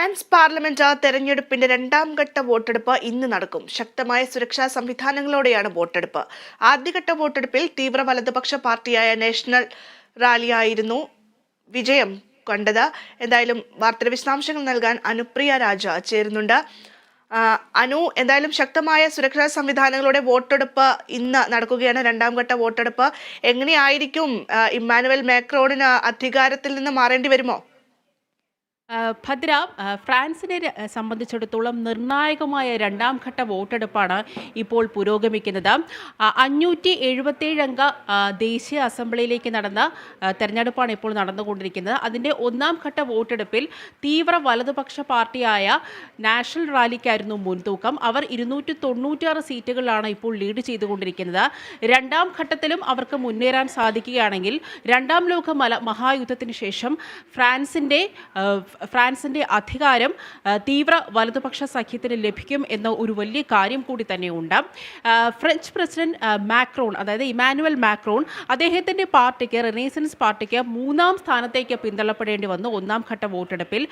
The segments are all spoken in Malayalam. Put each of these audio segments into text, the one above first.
ഫ്രാൻസ് പാർലമെന്റ് തെരഞ്ഞെടുപ്പിന്റെ രണ്ടാം ഘട്ട വോട്ടെടുപ്പ് ഇന്ന് നടക്കും. ശക്തമായ സുരക്ഷാ സംവിധാനങ്ങളോടെയാണ് വോട്ടെടുപ്പ്. ആദ്യഘട്ട വോട്ടെടുപ്പിൽ തീവ്ര വലതുപക്ഷ പാർട്ടിയായ നാഷണൽ റാലിയായിരുന്നു വിജയം കണ്ടത്. എന്തായാലും വാർത്തയുടെ വിശദാംശങ്ങൾ നൽകാൻ അനുപ്രിയ രാജ ചേരുന്നുണ്ട്. അനു എന്തായാലും ശക്തമായ സുരക്ഷാ സംവിധാനങ്ങളുടെ വോട്ടെടുപ്പ് ഇന്ന് നടക്കുകയാണ്. രണ്ടാം ഘട്ട വോട്ടെടുപ്പ് എങ്ങനെയായിരിക്കും? ഇമ്മാനുവൽ മാക്രോണിന് അധികാരത്തിൽ നിന്ന് മാറേണ്ടി വരുമോ? ഭദ്ര ഫ്രാൻസിനെ സംബന്ധിച്ചിടത്തോളം നിർണായകമായ രണ്ടാം ഘട്ട വോട്ടെടുപ്പാണ് ഇപ്പോൾ പുരോഗമിക്കുന്നത്. അഞ്ഞൂറ്റി എഴുപത്തേഴ് അംഗ ദേശീയ അസംബ്ലിയിലേക്ക് നടന്ന തെരഞ്ഞെടുപ്പാണ് ഇപ്പോൾ നടന്നുകൊണ്ടിരിക്കുന്നത്. അതിന്റെ ഒന്നാം ഘട്ട വോട്ടെടുപ്പിൽ തീവ്ര വലതുപക്ഷ പാർട്ടിയായ നാഷണൽ റാലിക്കായിരുന്നു മുൻതൂക്കം. അവർ ഇരുന്നൂറ്റി തൊണ്ണൂറ്റാറ് സീറ്റുകളിലാണ് ഇപ്പോൾ ലീഡ് ചെയ്തുകൊണ്ടിരിക്കുന്നത്. രണ്ടാം ഘട്ടത്തിലും അവർക്ക് മുന്നേറാൻ സാധിക്കുകയാണെങ്കിൽ രണ്ടാം ലോക മല മഹായുദ്ധത്തിന് ശേഷം ഫ്രാൻസിന്റെ ഫ്രാൻസിന്റെ അധികാരം തീവ്ര വലതുപക്ഷ സഖ്യത്തിന് ലഭിക്കും എന്ന ഒരു വലിയ കാര്യം കൂടി തന്നെയുണ്ട്. ഫ്രഞ്ച് പ്രസിഡന്റ് മാക്രോൺ അതായത് ഇമാനുവൽ മാക്രോൺ അദ്ദേഹത്തിന്റെ പാർട്ടിക്ക് റിനേസൻസ് പാർട്ടിക്ക് മൂന്നാം സ്ഥാനത്തേക്ക് പിന്തള്ളപ്പെടേണ്ടി വന്നു. ഒന്നാം ഘട്ട വോട്ടെടുപ്പിൽ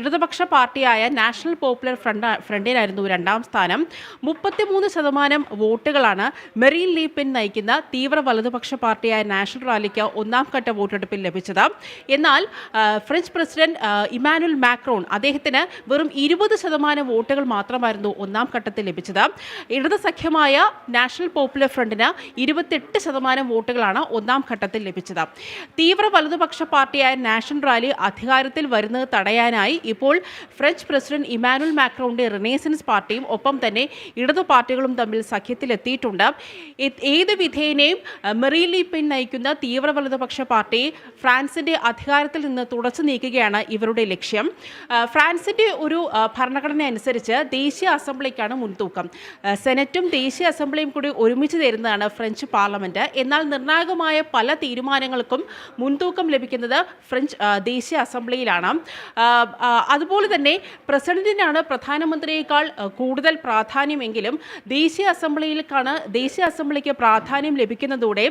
ഇടതുപക്ഷ പാർട്ടിയായ നാഷണൽ പോപ്പുലർ ഫ്രണ്ട് ഫ്രണ്ടിനായിരുന്നു രണ്ടാം സ്ഥാനം. മുപ്പത്തിമൂന്ന് ശതമാനം വോട്ടുകളാണ് മെറീൻ ലീപ്പിൻ നയിക്കുന്ന തീവ്ര വലതുപക്ഷ പാർട്ടിയായ നാഷണൽ റാലിക്ക് ഒന്നാം ഘട്ട വോട്ടെടുപ്പിൽ ലഭിച്ചത്. എന്നാൽ ഫ്രഞ്ച് പ്രസിഡന്റ് ആ, ഇമാനുവൽ മാക്രോൺ അദ്ദേഹത്തിന് വെറും ഇരുപത് ശതമാനം വോട്ടുകൾ മാത്രമായിരുന്നു ഒന്നാം ഘട്ടത്തിൽ ലഭിച്ചത്. ഇടത് സഖ്യമായ നാഷണൽ പോപ്പുലർ ഫ്രണ്ടിന് ഇരുപത്തെട്ട് ശതമാനം വോട്ടുകളാണ് ഒന്നാം ഘട്ടത്തിൽ ലഭിച്ചത്. തീവ്ര വലതുപക്ഷ പാർട്ടിയായ നാഷണൽ റാലി അധികാരത്തിൽ വരുന്നത് തടയാനായി ഇപ്പോൾ ഫ്രഞ്ച് പ്രസിഡന്റ് ഇമാനുവൽ മാക്രോണിന്റെ റിനേസൻസ് പാർട്ടിയും ഒപ്പം തന്നെ ഇടതു പാർട്ടികളും തമ്മിൽ സഖ്യത്തിലെത്തിയിട്ടുണ്ട്. ഏത് വിധേനയും അഹ്, പെൻ നയിക്കുന്ന തീവ്ര വലതുപക്ഷ പാർട്ടി ഫ്രാൻസിന്റെ അധികാരത്തിൽ നിന്ന് തുടച്ചു നീക്കുകയാണ് ഇവരുടെ ലക്ഷ്യം. ഫ്രാൻസിന്റെ ഒരു ഭരണഘടന അനുസരിച്ച് ദേശീയ അസംബ്ലിക്കാണ് മുൻതൂക്കം. സെനറ്റും ദേശീയ അസംബ്ലിയും കൂടി ഒരുമിച്ച് തരുന്നതാണ് ഫ്രഞ്ച് പാർലമെന്റ് എന്നാൽ നിർണായകമായ പല തീരുമാനങ്ങൾക്കും മുൻതൂക്കം ലഭിക്കുന്നത് ഫ്രഞ്ച് ദേശീയ അസംബ്ലിയിലാണ്. അതുപോലെ തന്നെ പ്രസിഡന്റിനാണ് പ്രധാനമന്ത്രിയേക്കാൾ കൂടുതൽ പ്രാധാന്യമെങ്കിലും ദേശീയ അസംബ്ലിയിലേക്കാണ് ദേശീയ അസംബ്ലിക്ക് പ്രാധാന്യം ലഭിക്കുന്നതോടെ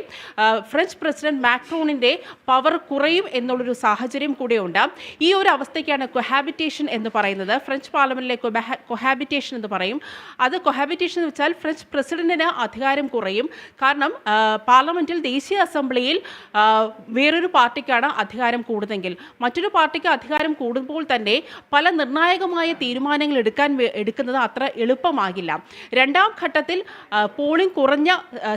ഫ്രഞ്ച് പ്രസിഡന്റ് മാക്രോണിന്റെ പവർ കുറയും എന്നുള്ളൊരു സാഹചര്യം കൂടെയുണ്ട്. ഈ ഒരു അവസ്ഥയ്ക്കാണ് കൊഹാബിറ്റേഷൻ എന്ന് പറയുന്നത്. ഫ്രഞ്ച് പാർലമെന്റിലെ കൊഹാബിറ്റേഷൻ എന്ന് പറയും. അത് കൊഹാബിറ്റേഷൻ എന്ന് വെച്ചാൽ ഫ്രഞ്ച് പ്രസിഡന്റിന് അധികാരം കുറയും. കാരണം പാർലമെന്റിൽ ദേശീയ അസംബ്ലിയിൽ വേറൊരു പാർട്ടിക്കാണ് അധികാരം കൂടുന്നെങ്കിൽ മറ്റൊരു പാർട്ടിക്ക് അധികാരം കൂടുമ്പോൾ തന്നെ പല നിർണായകമായ തീരുമാനങ്ങൾ എടുക്കാൻ എടുക്കുന്നത് അത്ര എളുപ്പമാകില്ല. രണ്ടാം ഘട്ടത്തിൽ പോളിംഗ് കുറഞ്ഞ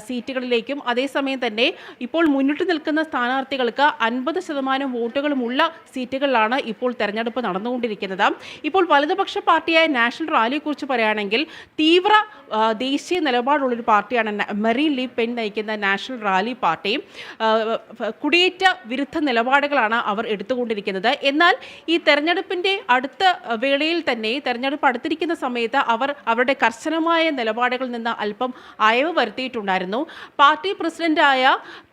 സീറ്റുകളിലേക്കും അതേസമയം തന്നെ ഇപ്പോൾ മുന്നിട്ട് നിൽക്കുന്ന സ്ഥാനാർത്ഥികൾക്ക് അൻപത് ശതമാനം വോട്ടുകളുമുള്ള സീറ്റുകളിലാണ് ഇപ്പോൾ തെരഞ്ഞെടുപ്പ് നടന്നുകൊണ്ടിരിക്കുന്നത്. ഇപ്പോൾ വലതുപക്ഷ പാർട്ടിയായ നാഷണൽ റാലിയെ കുറിച്ച് പറയുകയാണെങ്കിൽ തീവ്ര ദേശീയ നിലപാടുള്ളൊരു പാർട്ടിയാണ് മെറി ലീ പെൻ നയിക്കുന്ന നാഷണൽ റാലി പാർട്ടി. കുടിയേറ്റ വിരുദ്ധ നിലപാടുകളാണ് അവർ എടുത്തുകൊണ്ടിരിക്കുന്നത്. എന്നാൽ ഈ തെരഞ്ഞെടുപ്പിന്റെ അടുത്ത വേളയിൽ തന്നെ തെരഞ്ഞെടുപ്പ് അടുത്തിരിക്കുന്ന സമയത്ത് അവർ അവരുടെ കർശനമായ നിലപാടുകളിൽ നിന്ന് അല്പം അയവ് വരുത്തിയിട്ടുണ്ടായിരുന്നു. പാർട്ടി പ്രസിഡന്റായ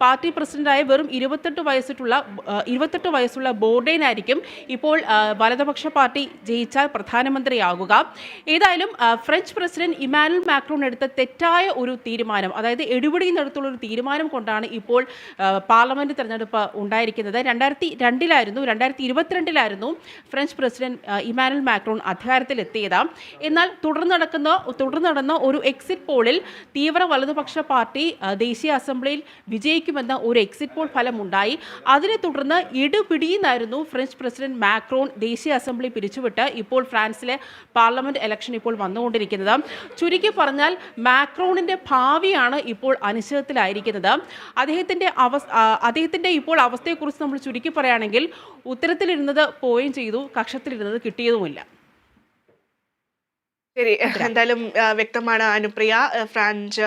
പാർട്ടി പ്രസിഡന്റായ വെറും ഇരുപത്തെട്ട് വയസ്സിട്ടുള്ള ആ, ഇരുപത്തെട്ട് വയസ്സുള്ള ബോർഡേനായിരിക്കും ഇപ്പോൾ ആ, വലതുപക്ഷ പാർട്ടി ജയിച്ചാൽ പ്രധാനമന്ത്രിയാകുക. ഏതായാലും ഫ്രഞ്ച് പ്രസിഡന്റ് ഇമാനുവൽ മാക്രോൺ എടുത്ത തെറ്റായ ഒരു തീരുമാനം അതായത് എടുപിടിയുന്നിടത്തുള്ള ഒരു തീരുമാനം കൊണ്ടാണ് ഇപ്പോൾ പാർലമെന്റ് തെരഞ്ഞെടുപ്പ് ഉണ്ടായിരിക്കുന്നത്. രണ്ടായിരത്തി രണ്ടിലായിരുന്നു രണ്ടായിരത്തി ഇരുപത്തിരണ്ടിലായിരുന്നു ഫ്രഞ്ച് പ്രസിഡന്റ് ഇമാനുൽ മാക്രോൺ അധികാരത്തിലെത്തിയത്. എന്നാൽ തുടർന്ന് നടക്കുന്ന തുടർന്ന് നടന്ന ഒരു എക്സിറ്റ് പോളിൽ തീവ്ര വലതുപക്ഷ പാർട്ടി ദേശീയ അസംബ്ലിയിൽ വിജയിക്കുമെന്ന ഒരു എക്സിറ്റ് പോൾ ഫലമുണ്ടായി. അതിനെ തുടർന്ന് ഇടുപിടിയെന്നായിരുന്നു ഫ്രഞ്ച് പ്രസിഡന്റ് മാക്രോൺ. ദേശീയ അസംബ്ലി പിരിച്ചുവിട്ട് ഇപ്പോൾ ഫ്രാൻസിലെ പാർലമെന്റ് ഇലക്ഷൻ ഇപ്പോൾ വന്നുകൊണ്ടിരിക്കുന്നത്. ചുരുക്കി പറഞ്ഞാൽ മാക്രോണിന്റെ ഭാവിയാണ് ഇപ്പോൾ അനിശ്ചിതത്തിലായിരിക്കുന്നത്. അദ്ദേഹത്തിന്റെ അവസ് അദ്ദേഹത്തിന്റെ ഇപ്പോൾ അവസ്ഥയെക്കുറിച്ച് നമ്മൾ ചുരുക്കി പറയുകയാണെങ്കിൽ ഉത്തരത്തിലിരുന്നത് പോവുകയും ചെയ്തു കക്ഷത്തിലിരുന്നത് കിട്ടിയതുമില്ല. ശരി. എന്തായാലും വ്യക്തമാണ് അനുപ്രിയ ഫ്രാൻസ്